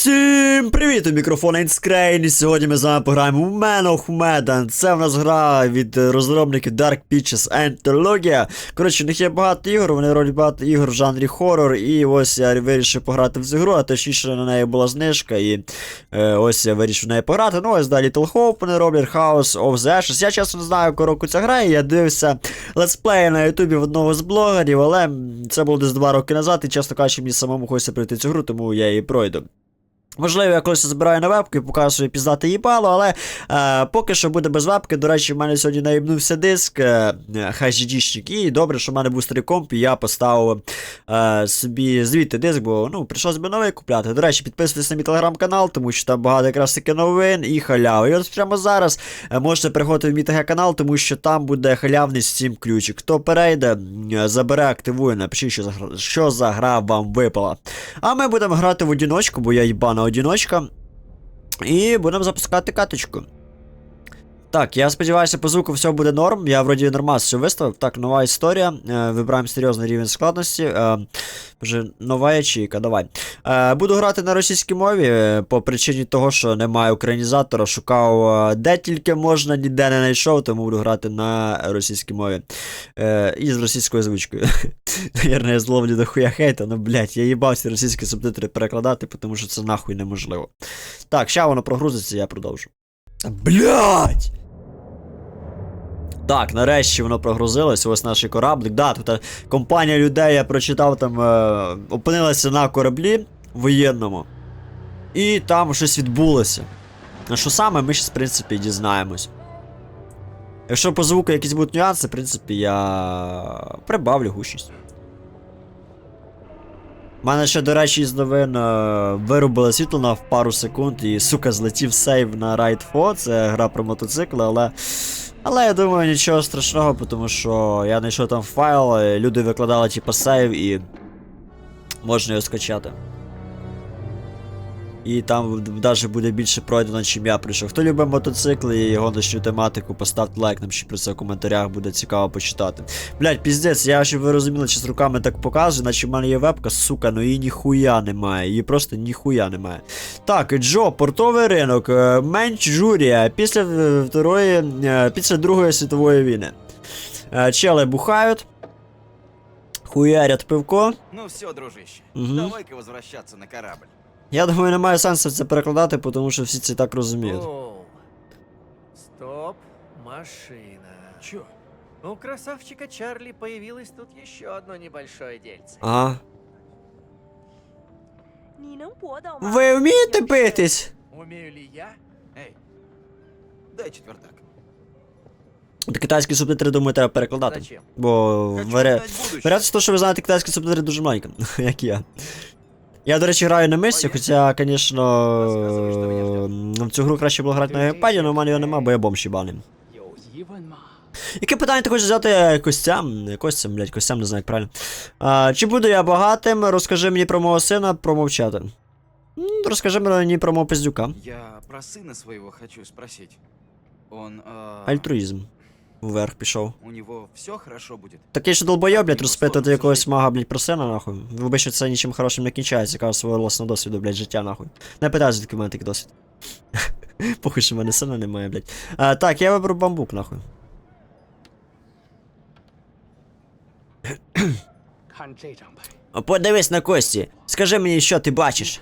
Всім привіт! У мікрофона Інскрейн, і сьогодні ми з вами пограємо в Man of Medan. Це в нас гра від е, розробників Dark Pictures Anthologia. Коротше, в них є багато ігор, вони роблять багато ігор в жанрі хоррор, і ось я вирішив пограти в цю гру, а точніше на неї була знижка, і е, ось я вирішив в неї пограти. Ну ось далі Little Hope вони роблять House of the Ashes. Я чесно не знаю, року ця гра, і я дивився летсплеї на ютубі в одного з блогерів, але це було десь два роки назад, і чесно кажучи, мені самому хочеться пройти цю гру, тому я її пройду. Можливо, я колись збираю на вебку і покажу своє піздате їбало, але е, поки що буде без вебки. До речі, в мене сьогодні наїбнувся диск е, HDD-шник, і добре, що в мене був старий комп, і я поставив е, собі звідти диск, бо ну, прийшлось би новий купляти. До речі, підписуйтесь на мій телеграм-канал, тому що там багато якраз таки новин і халяви. І от прямо зараз е, можете переходити в мій ТГ-канал, тому що там буде халявний Steam ключик. Хто перейде, е, забере, активує, напишіть, що за, що за гра вам випала. А ми будемо грати в одіночку, бо я їбана одіночка. І будемо запускати каточку. Так, я сподіваюся, по звуку все буде норм. Я вроді нормас все виставив. Так, нова історія. Е, вибираємо серйозний рівень складності. Е, вже нова ячейка, давай. Е, буду грати на російській мові по причині того, що немає українізатора. Шукав де тільки можна, ніде не знайшов, тому буду грати на російській мові. І з російською озвучкою. Наверное, я зловлю до хуя хейта, ну блять, я їбався російські субтитри перекладати, тому що це нахуй неможливо. Так, ща воно прогрузиться, я продовжу. Блять! Так, нарешті воно прогрузилось, ось наш кораблик. Да, тут е, компанія людей, я прочитав, там е, опинилася на кораблі воєнному. І там щось відбулося. А що саме, ми зараз, в принципі, дізнаємось. Якщо по звуку якісь будуть нюанси, в принципі, я прибавлю гучність. У мене ще, до речі, з новин е, вирубили світло на пару секунд і, сука, злетів сейв на Ride 4, це гра про мотоцикли, але. Але я думаю, нічого страшного, тому що я знайшов там файл, люди викладали типа сейв і можна його скачати. І там навіть буде більше пройдено, чим я прийшов. Хто любить мотоцикли і гоночну тематику, поставте лайк, нам ще про це в коментарях буде цікаво почитати. Блять, піздець, я щоб ви розуміли, чи з руками так показую, наче в мене є вебка, сука, ну її ніхуя немає. Її просто ніхуя немає. Так, Джо, портовий ринок, е, Менчжурія, після е, второї, е, після Другої світової війни. Чели бухають. Хуярять пивко. Ну все, дружище, Мгм. давай-ка возвращаться на корабль. Я думаю, немає сенсу це перекладати, тому що всі це так розуміють. Стоп, машина. Чо? У красавчика Чарлі появилось тут ще одно небольшое дельце. А? Ви вмієте питись? Умію ли я? Ей, дай четвертак. Китайські субтитри, думаю, треба перекладати. Зачем? Бо Хочу варіант варіант що ви знаєте, китайські субтитри дуже маленькі, як я. Я, до речі, граю на мисі, хоча, звісно, в цю гру краще було грати на геймпаді, але в мене його нема, бо я бомж їбаний. Яке питання ти взяти костям? Костям, блядь, костям не знаю, як правильно. А, Чи буду я багатим? Розкажи мені про мого сина, про мовчати. Розкажи мені про мого пиздюка. Я про сина свого хочу спросити. Он. Э... Альтруїзм вверх пішов. У нього все хорошо буде. Такий ж долбойоб, блядь, розпитувати якогось мага, блять, про сина, нахуй. Вибачте, що це нічим хорошим не кінчається, кажу свого власного досвіду, блять, життя, нахуй. Не питаю, звідки в мене такий досвід. Похуй, що в мене сина немає, блять. А, Так, я виберу бамбук, нахуй. Подивись на кості. Скажи мені, що ти бачиш.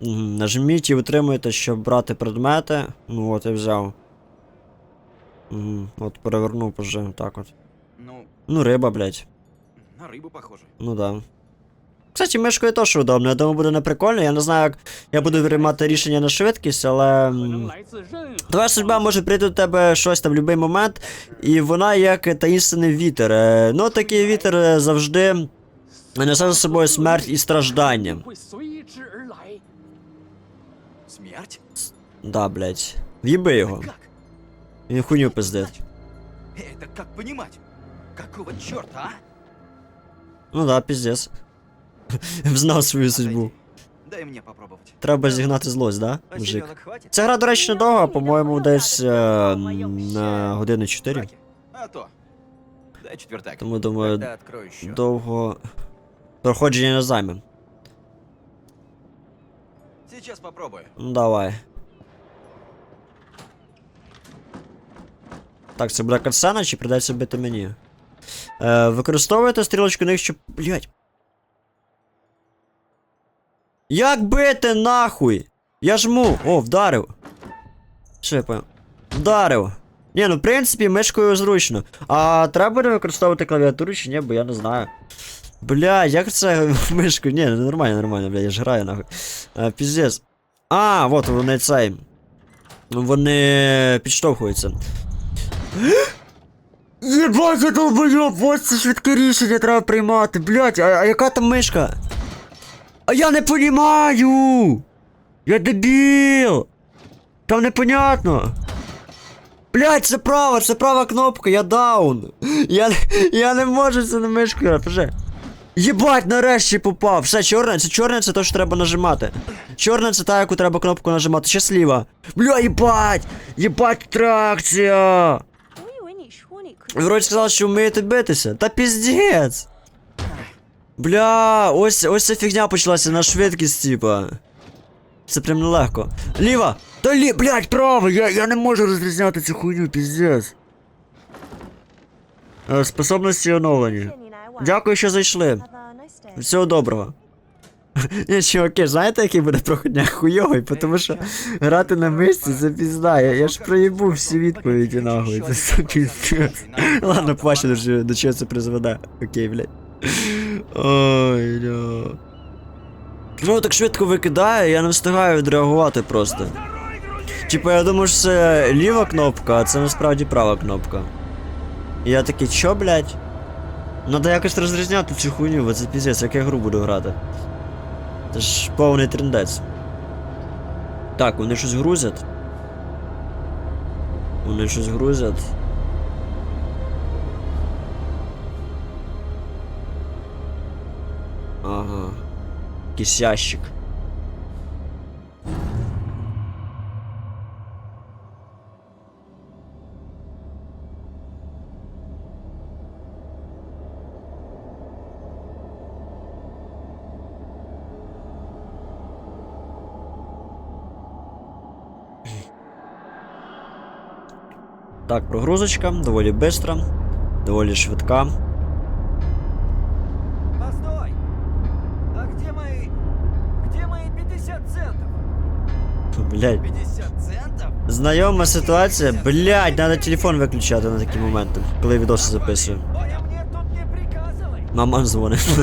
Нажміть і утримуйте, щоб брати предмети. Ну от я взяв. Угу. Вот провернул позже, так вот. Ну, ну риба, блядь. На рибу похоже. Ну да. Кстати, мешкою теж удобно, я думаю, буде неприкольно. Я не знаю, як я буду приймати рішення на швидкість, але. Твоя судьба може прийти до тебе щось там в будь-який момент, і вона як таїнственний вітер. Е, ну, такий вітер завжди несе за собою смерть і страждання. Смерть? Да, блядь. В'їби його. Він хуйню пиздить. Это как понимать? Какого черта, а? Ну да, пиздец. Знав свою судьбу. Дай мне попробовать. Треба зігнати злость, да, мужик? Ця гра, до речі, недовга, по-моєму, десь е, на години 4. А то. Дай четвертак. Тому думаю, довго. Проходження не займе. Сейчас попробую. Ну давай. Так, це буде катсцена, чи придеться бити мені? Е, використовуєте стрілочку них, щоб. Блять. Як бити нахуй? Я жму. О, вдарив. Що я понял? Вдарив. Ні, ну в принципі, мишкою зручно. А треба буде використовувати клавіатуру чи ні, бо я не знаю. Бля, як це мишку? Ні, ну нормально, нормально, бля, я ж граю нахуй. А, піздець. А, вот вони цей. Вони підштовхуються. Єбать, я долбойоб, ось це швидке рішення треба приймати, блять, а, а яка там мишка? А я не понімаю! Я дебіл! Там непонятно. Блять, це права, це права кнопка, я даун. Я, я не можу це на мишку вже. Єбать, нарешті попав. Все, чорне, це чорне, це то, що треба нажимати. Чорне це та, яку треба кнопку нажимати. Ще сліва. Бля, єбать! Єбать тракція! Вроді сказав, що вмієте битися. Та піздець. Бля, ось ось ця фігня почалася на швидкість, типа. Це прям нелегко. Ліва! Та лі, блядь, право! Я я не можу розрізняти цю хуйню, піздець. Е, способності оновлені. Дякую, що зайшли. Всього доброго. Ні, чуваки, знаєте, який буде проходня хуйовий, тому що грати на мисці це пізда. Я, я ж проїбу всі відповіді нахуй. Це все піздець. Ладно, побачимо, до чого- до чого це призведе. Окей, блядь. Ой, ля. Ну так швидко викидає, я не встигаю відреагувати просто. Типа я думаю, що це ліва кнопка, а це насправді права кнопка. І я такий, чо, блядь? Надо якось розрізняти цю хуйню, бо це піздець, як я гру буду грати. Це ж повний трендець. Так, вони щось грузять. Вони щось грузять. Ага. Якийсь ящик. Так, прогрузочка, доволі бистра, доволі швидка. Постой! А где мои... Где мои 50 центов? Блять. 50 центов? Знайома ситуація. Блять, треба телефон виключати на такі моменти, коли відоси записую. Маман дзвонить.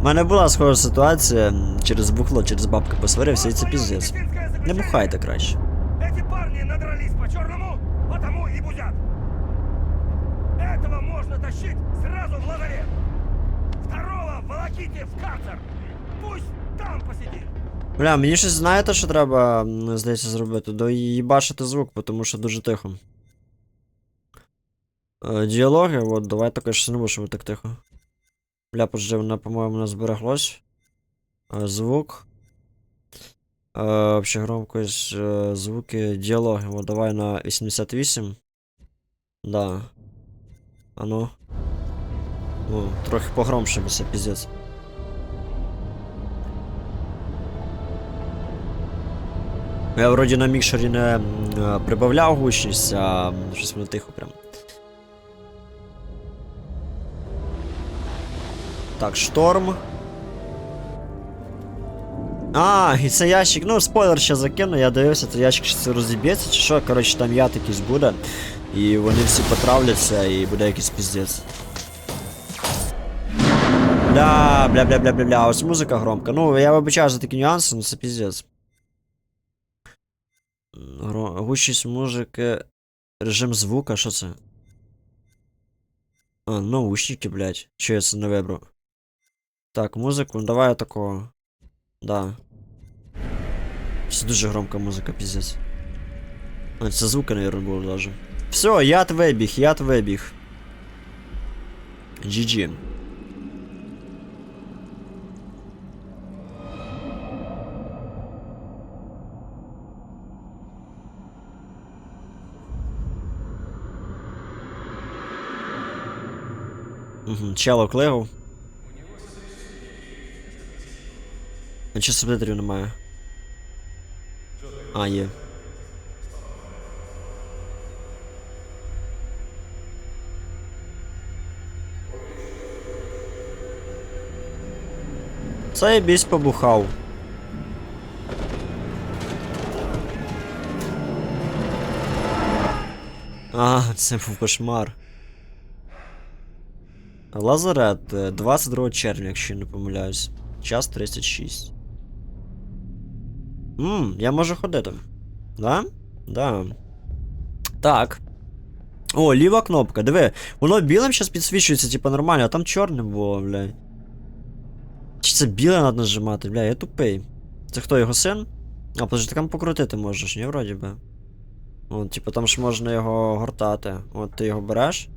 У мене була схожа ситуація через бухло, через бабки посварився, і це піздець. Не бухайте краще. По-черному, потому и бузят. Этого можно тащить сразу в лазарет. Второго волоките в карцер. Пусть там посидит. Бля, мені щось знаєте, що треба, здається, зробити? Доїбашити звук, тому що дуже тихо. Е, діалоги, от, давай також не можемо так тихо. Бля, подожди, воно, по-моєму, не збереглось. Е, звук. Е, вообще громкость, е, звуки, діалоги. От, давай на 88. Да. А ну. Ну, трохи погромше, бо це піздець. Я вроді на мікшері не е, прибавляв гучність, а щось воно тихо прям. Так, шторм. А, і це ящик, ну спойлер ще закину, я дивився, то ящик ще розіб'ється, чи що, коротше, там яд якийсь буде. І вони всі потравляться, і буде якийсь піздець. Бля, бля, бля, бля, бля, бля, ось музика громка. Ну, я вибачаю за такі нюанси, ну це піздець. Гучність музики. Режим звука, що це? А, наушники, блядь. Що я це не вибрав? Так, музику, ну, давай я такого. Да. Це дуже громка музика, піздець. А, це звука, наверное, було даже. Все, яд вибіг, яд вибіг. GG. Угу, чело клеїв. А чи субтитрів немає? А, є. Цей бісь побухав. А, це був кошмар. Лазарет е, 22 червня, якщо не помиляюсь. Час 36. Ммм, я можу ходити. Да? Да. Так. О, ліва кнопка, диви. Воно білим зараз підсвічується, типа нормально, а там чорним було, бля. Чи це біле треба нажимати, бля, я тупий. Це хто його син? А, подожди, там покрутити можеш, ні, вроді би. От, типу, там ж можна його гортати. От ти його береш.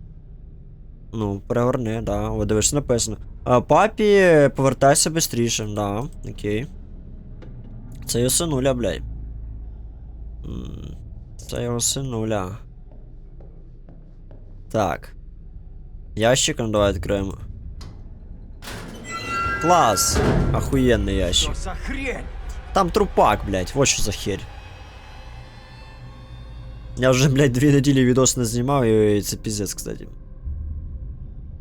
Ну, перегорни, да. О, дивиш, написано. А, папі, повертайся швидше, да, окей. Це його синуля, блядь. М, Це його синуля. Так. Ящик, ну давай відкриємо. Клас! Охуєнний ящик. за хрень? Там трупак, блядь, вот що за херь. Я вже, блядь, дві неділі відос не знімав, і це піздець, кстати.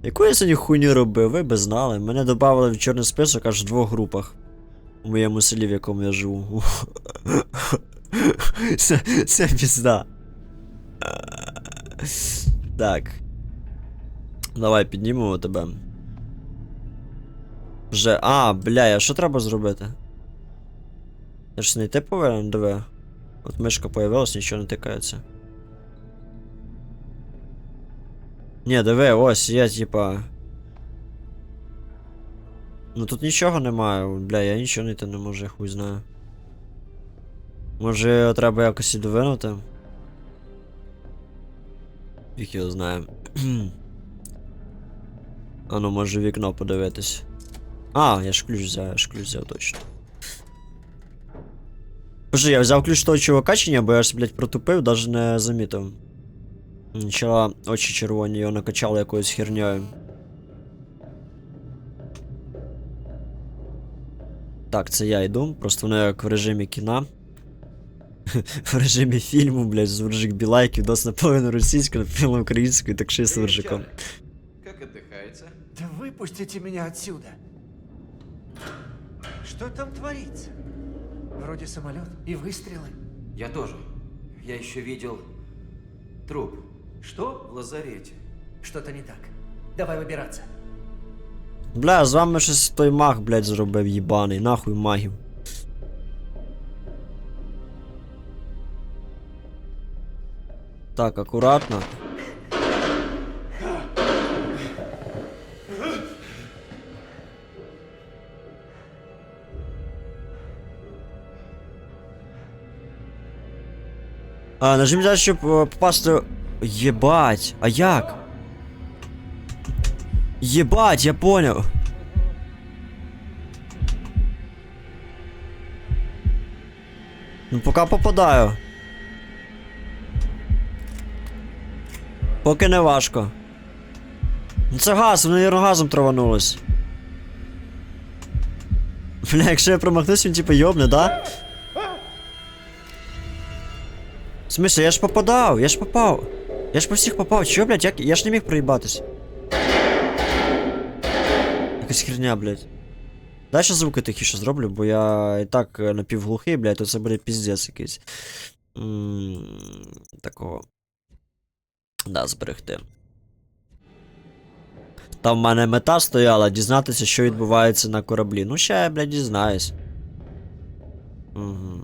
Яку я сьогодні хуйню робив, ви би знали. Мене додавали в чорний список аж в двох групах. У моєму селі, в якому я живу. Це, це пізда. Так. Давай піднімемо тебе. Вже. А, бля, а що треба зробити? Я ж не йти повинен, диви. От мишка появилась, нічого не тикається. Ні, диви, ось є, типа. Ну тут нічого немає, бля, я нічого знайти не можу, я хуй знаю. Може його треба якось і довинути? Їх його знає. а ну може вікно подивитись. А, я ж ключ взяв, я ж ключ взяв точно. Боже, я взяв ключ того чувака чи бо я ж, блядь, протупив, даже не замітив. Почала очі червоні, його накачали якоюсь херньою. Так, це я йду, просто воно як в режимі кіна. В режимі фільму, блядь, Суржик Білайк, відос наполовину російською, наполовину українською, так що я Суржиком. Как отдыхается? Да выпустите меня отсюда. Что там творится? Вроде самолет и выстрелы. Я тоже. Я еще видел труп Что? в лазарете. Что-то не так. Давай выбираться. Бля, з вами щось той маг, блядь, зробив їбаний, нахуй магів. Так, акуратно. А, нажміть, щоб е, попасти. Єбать, а як? Ебать, я понял. Ну пока попадаю. Поки не важко. Ну це газ, вони наверно, газом траванулись. Бля, якщо я промахнусь, він типа йобне, да? В смысле, я ж попадав, я ж попав. Я ж по всіх попав, чо, блядь, як? я ж не міг проїбатись. Якась херня, блядь. Дай ще звуки тихіше зроблю, бо я і так е, напівглухий, блядь, то це буде піздець якийсь. М, Такого. Да, зберегти. Там в мене мета стояла дізнатися, що відбувається на кораблі. Ну, ще я, блядь, дізнаюсь. Угу.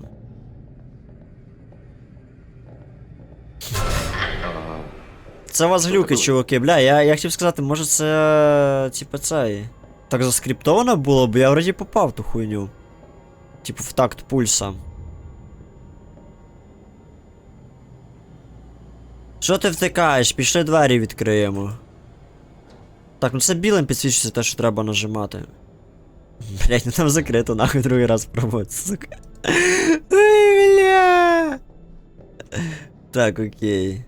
Це у вас глюки, чуваки, бля, я, я хотів сказати, може це. Типа цей. Так заскриптовано було, бо я вроді попав в ту хуйню. Типу в такт пульса. Що ти втикаєш? Пішли двері відкриємо. Так, ну це білим підсвічується те, що треба нажимати. Блять, ну там закрито, нахуй другий раз пробувати, сука. Ой, бля. Так, окей.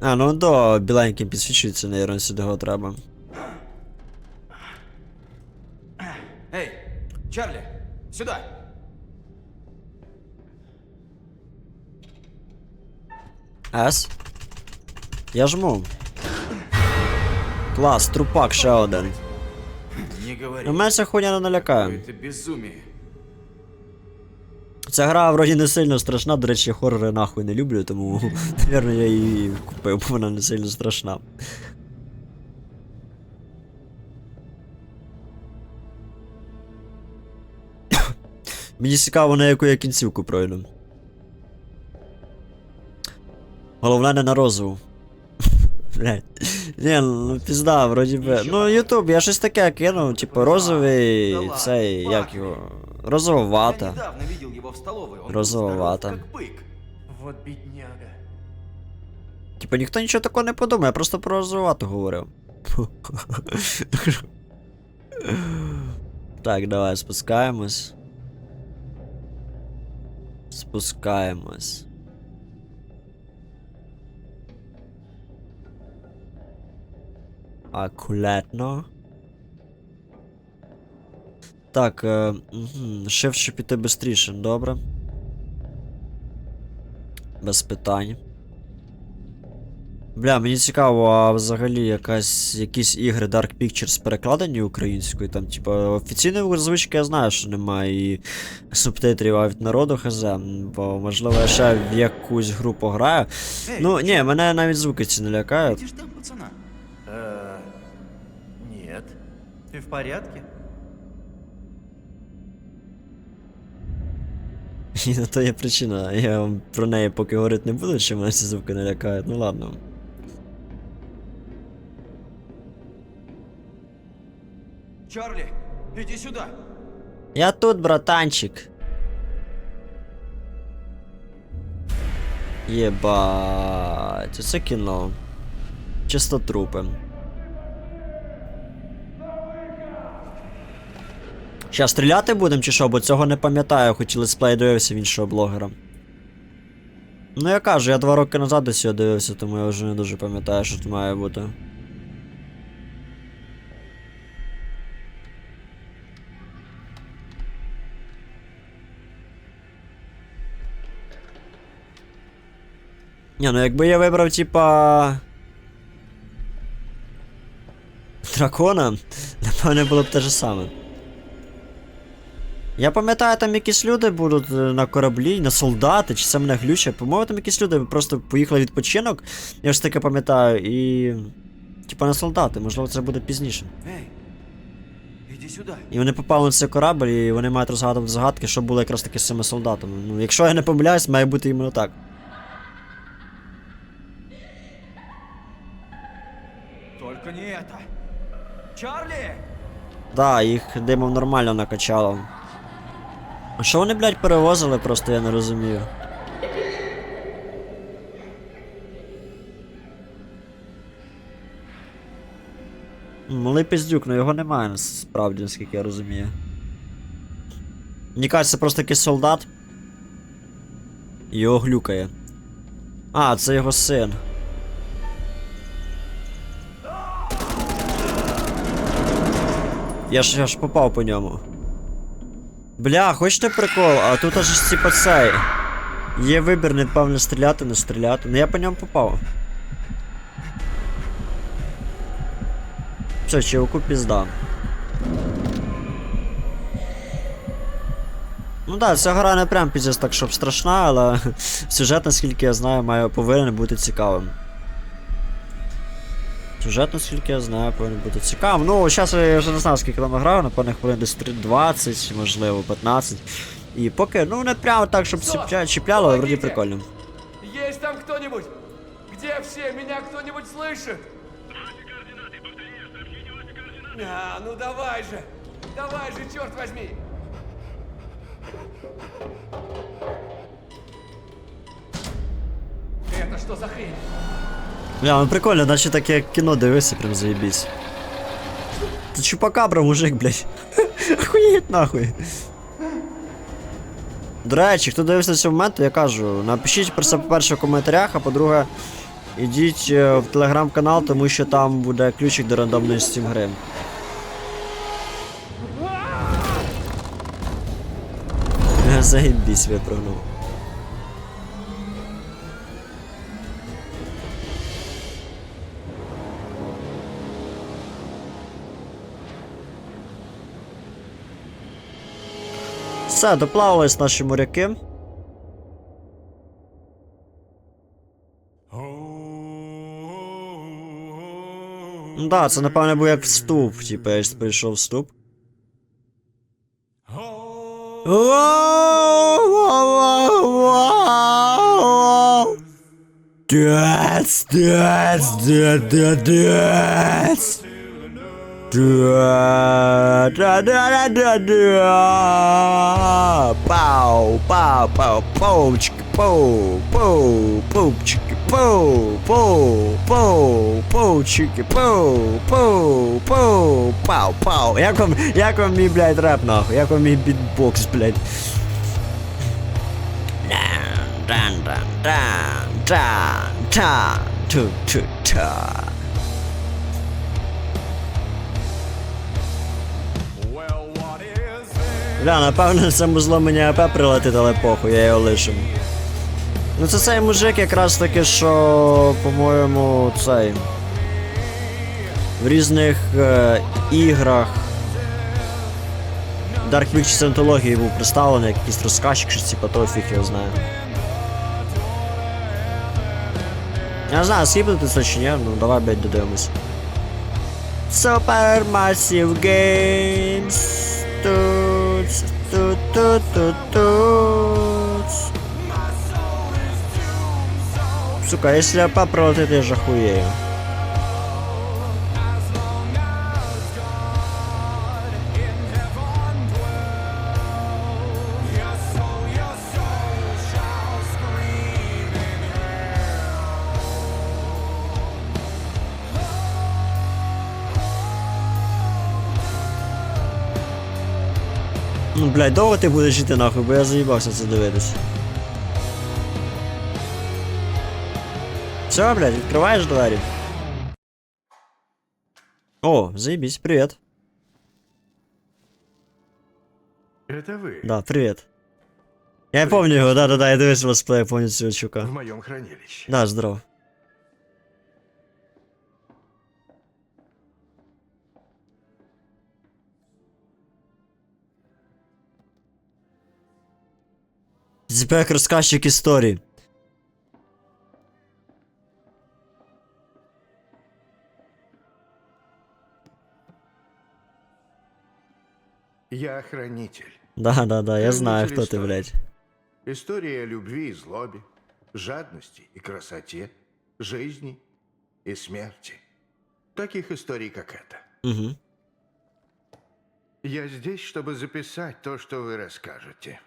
А, ну до біленьким підсвічується, наверное, сюди його треба. Эй, Чарли, Сюда! С. Я жму. Клас, трупак ще один. Не говори. Мене ця хуйня не налякає. Это безумие. Ця гра вроді не сильно страшна, до речі, хорори нахуй не люблю, тому, напевно, я її купив, бо вона не сильно страшна. Мені цікаво, на яку я кінцівку пройду. Головне не на розову. Блять. Ні, ну пізда, вроді би. Ну, Ютуб, я щось таке кинув, типу, розовий цей, як його. Я Розововата. недавно видел его в столовой. Он был Розововато. здоров, как бык. Вот бедняга. Типа ніхто нічого такого не подумає, я просто про розвивату говорив. так, давай спускаємось. Спускаємось. Акуратно. Так, е, угу, шифт, ще піти швидше, добре. Без питань. Бля, мені цікаво, а взагалі якась, якісь ігри Dark Pictures перекладені українською, там, типа, офіційної озвучки я знаю, що немає і субтитрів, а від народу хз, бо можливо я ще в якусь гру пограю. Эй, Ну, ты ні, мене навіть звуки ці не лякають. Видишь там пацана? Э, нет. Ты в порядке? І на то є причина. Я вам про неї поки говорити не буду, що мене ці звуки не лякають. Ну ладно. Чарли, иди сюда. Я тут, братанчик. Єбать, це кіно. Чисто трупи. Ща стріляти будемо чи що, бо цього не пам'ятаю, хоч летсплей дивився в іншого блогера. Ну я кажу, я два роки назад десь його дивився, тому я вже не дуже пам'ятаю, що тут має бути. Ні, ну якби я вибрав, типа. Дракона, напевне було б те ж саме. Я пам'ятаю, там якісь люди будуть е, на кораблі, на солдати, чи це мене глюче. По-моєму, там якісь люди просто поїхали відпочинок, я ж таке пам'ятаю, і. Типа на солдати, можливо, це буде пізніше. Эй, иди сюда. І вони попали на цей корабль, і вони мають розгадувати загадки, що було якраз таки з цими солдатами. Ну, якщо я не помиляюсь, має бути іменно так. Это. Чарли! Да, їх димом нормально накачало. А що вони, блядь, перевозили, просто я не розумію. Малий піздюк, ну його немає насправді, наскільки я розумію. Мені кажуть, це просто якийсь солдат. Його глюкає. А, це його син. Я ж, я ж попав по ньому. Бля, хочете прикол? А тут аж типа цей. Є вибір, напевно, стріляти, не стріляти. Ну я по ньому попав. Все, чуваку пізда. Ну да, ця гра не прям піздець так, щоб страшна, але сюжет, наскільки я знаю, має повинен бути цікавим. Сюжет, наскільки я знаю, повинен бути цікавим. Ну, зараз я вже не знаю, скільки там грав, напевно, хвилин десь 3 20, можливо, 15. І поки, ну не прямо так, щоб чіпля... чіпляло, але вроді прикольно. Есть там кто-нибудь? Где все? Меня кто-нибудь слышит? А, ну давай же! Давай же, черт возьми! Это что за хрень? Бля, ну прикольно, наче таке кіно дивишся, прям заєбісь. Це чупакабра, мужик, блядь. Охуєть нахуй. До речі, хто дивився цей момент, то я кажу, напишіть про це, по-перше, в коментарях, а по-друге, ідіть е, в телеграм-канал, тому що там буде ключик до рандомної Steam гри. Заєбісь випрыгнув. Все, доплавались наші моряки. Ну да, це напевно був як вступ, типу, я ж прийшов вступ. Дец, дец, дец, дец, да, да, да, да, да. Пау, пау, пау, паучки, пау, пау, паучки, пау, пау, пау, паучики, пау, пау, пау, пау, пау. Як вам, як вам мій, блядь, реп, нахуй? Як вам мій бітбокс, блядь? Дан, дан, дан, дан, дан, ту, ту, та. Бля, напевно, цьому зло мені АП прилетить, але похуй, я його лишим. Ну це цей мужик якраз таки, що, по-моєму, цей. В різних е, іграх. Dark Pictures антології був представлений, як якийсь розказчик, щось типа того фіг його знає. Я не знаю, скіпнути це чи ні, ну давай блядь, додивимось. Supermassive Games. Тут, тут, тут. Сука, если АП пролетит, я же блядь, довго ти будеш жити нахуй, бо я заїбався це дивитись. Все, блядь, відкриваєш двері. О, заебись, привет. Это вы Да, привет. Я помню його, да-да-да, я дивився летсплей, я помню цього чука. в моем хранилище. Да, здоров. Типа як розказчик історії. Я хранитель. Да-да-да, я знаю, Хранитель хто ти, історії. блядь. История о любви и злобе, жадности и красоте, жизни и смерти. Таких историй, как эта. Угу. Я здесь, чтобы записать то, что вы расскажете.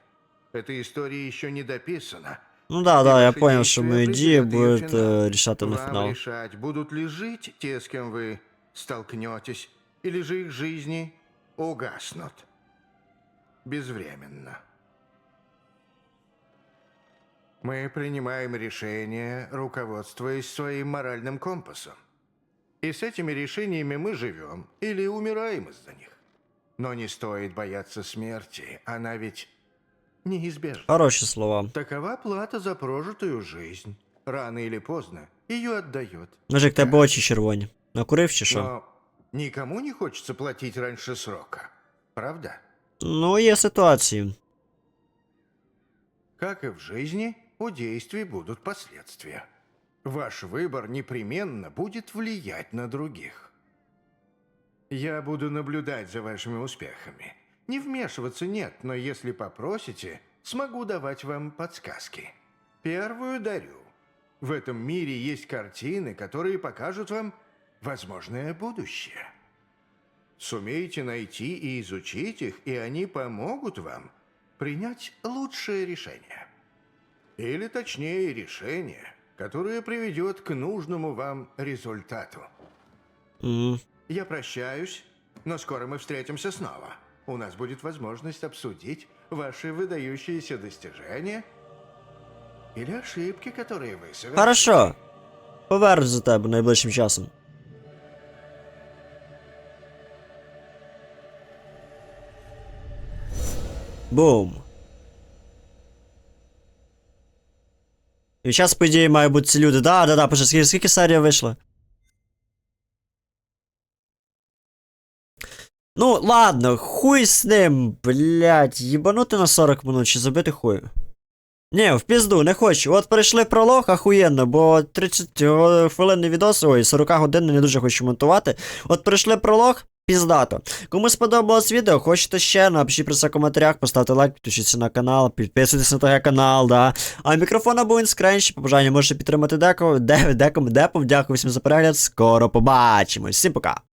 Эта история еще не дописана. Ну да, да, я Ваши понял, что действия мои дії определят её будуть финал. е, рішати на Вам фінал. решать, будут ли жить те, с кем вы столкнетесь, или же их жизни угаснут. Безвременно. Мы принимаем решения, руководствуясь своим моральным компасом. И с этими решениями мы живем или умираем из-за них. Но не стоит бояться смерти, она ведь неизбежна. Хороші слова. Такова плата за прожитую жизнь. Рано или поздно ее отдает. Мужик, тебе очі червоні. Накурив чи що? Но никому не хочется платить раньше срока. Правда? Ну, є ситуації. Как и в жизни, у действий будут последствия. Ваш выбор непременно будет влиять на других. Я буду наблюдать за вашими успехами. Не вмешиваться нет, но если попросите, смогу давать вам подсказки. Первую дарю. В этом мире есть картины, которые покажут вам возможное будущее. Сумеете найти и изучить их, и они помогут вам принять лучшее решение. Или точнее решение, которое приведет к нужному вам результату. М, Я прощаюсь, но скоро мы встретимся снова у нас будет возможность обсудить ваши выдающиеся достижения или ошибки, которые вы совершили. Хорошо. Повернусь за тебе найближчим часом. Бум. И сейчас по ідеї, має бути люди. Да, да, да, пошли. Скільки серія вийшла? Ну, ладно, хуй з ним, блядь, їбанути на 40 минут чи забити хую. Ні, в пізду, не хочу. От перейшли пролог, ахуєнно, бо 30 о, хвилинний відос, ой, 40 годин не дуже хочу монтувати. От перейшли пролог, піздато. Кому сподобалось відео, хочете ще, напишіть про це в коментарях, поставте лайк, підпишіться на канал, підписуйтесь на той канал, да. А мікрофон або інскренші, по бажанню можете підтримати деко, де, деком, депом. Дякую всім за перегляд, скоро побачимось. Всім пока.